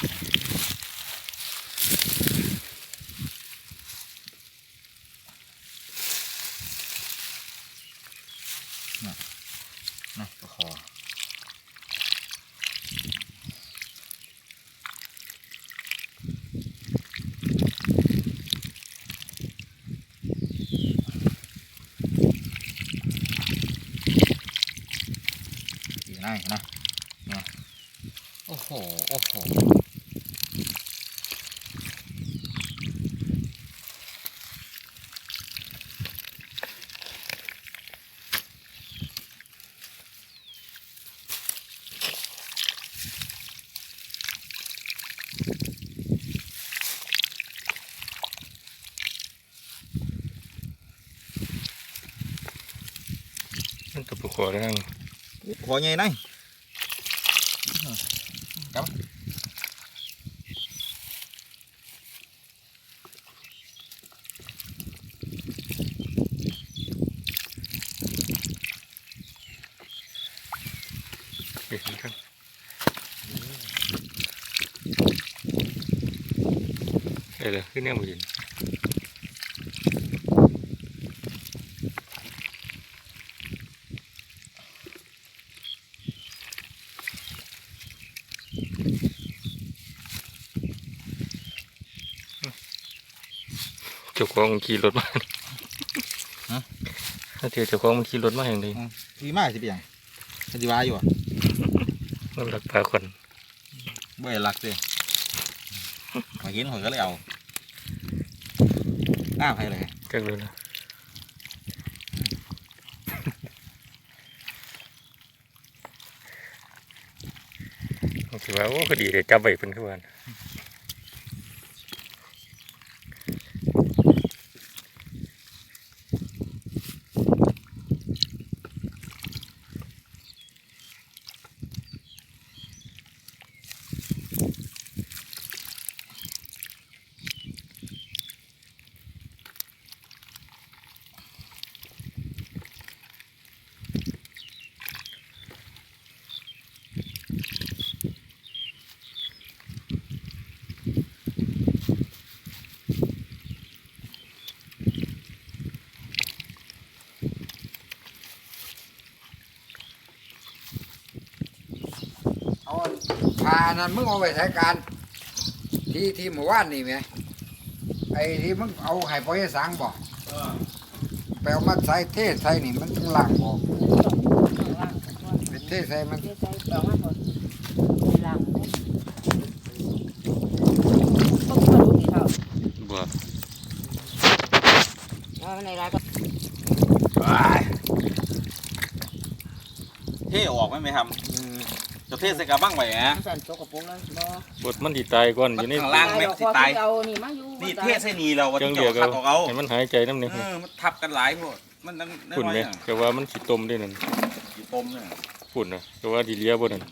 นะนะคอได้นะ โอ้โห โอ้โห มันกับปลาขอได้ทั้งขอใหญ่หน่อยจับเห็นครับเออขึ้นเนี่ยมายินเจ้าของมันขี่รถมาถ้าเจอเจ้าของมันขี่รถมาอย่างนี้ดีมากสิเปียงสติวาอยู่อะมันรักปลาคนเบื่อรักสิมากินหอยก็เลยเอาหน้าใครเลยจังเลยนะคิดว่าโอ้ก็ดีเลยจับไว้เพิ่นคือว่านะเอา พานั้นมึงเอาไว้ใช้การ ที่ที่หมู่บ้านนี่ไหมไอ้ที่มึงเอาไห้ปล่อยให้สังบอกไปเอามาใส่เทศใส่นี่มันต้องล้างออกไปเทศใส่มันเดี๋ยวใส่เปล่ามาหมดหลังต้องมาดูนี่เท่าบัวเอาในร้านก็เท่ออกไหมไหมครับ จะเทใส่กระบังไว้ฮะสั่นโตกระโปรงแล้วบ่บดมันดีตายก่อนอยู่ในข้างล่างไม่สิตาย เอานี่มาอยู่นี่เทใส่นีเราว่าจังที่เดียวเจาะก็ขัดออกเอาให้มันหายใจน้ำหนึ่งเออมันทับกันหลายพวกมันนั่งฝุ่นน้อยเนี่ยๆอะก็ว่ามันขี้ตมด้วยนั่นกี่ต้มเนี่ยฝุ่นนะก็ว่าดีเลียบนนั่น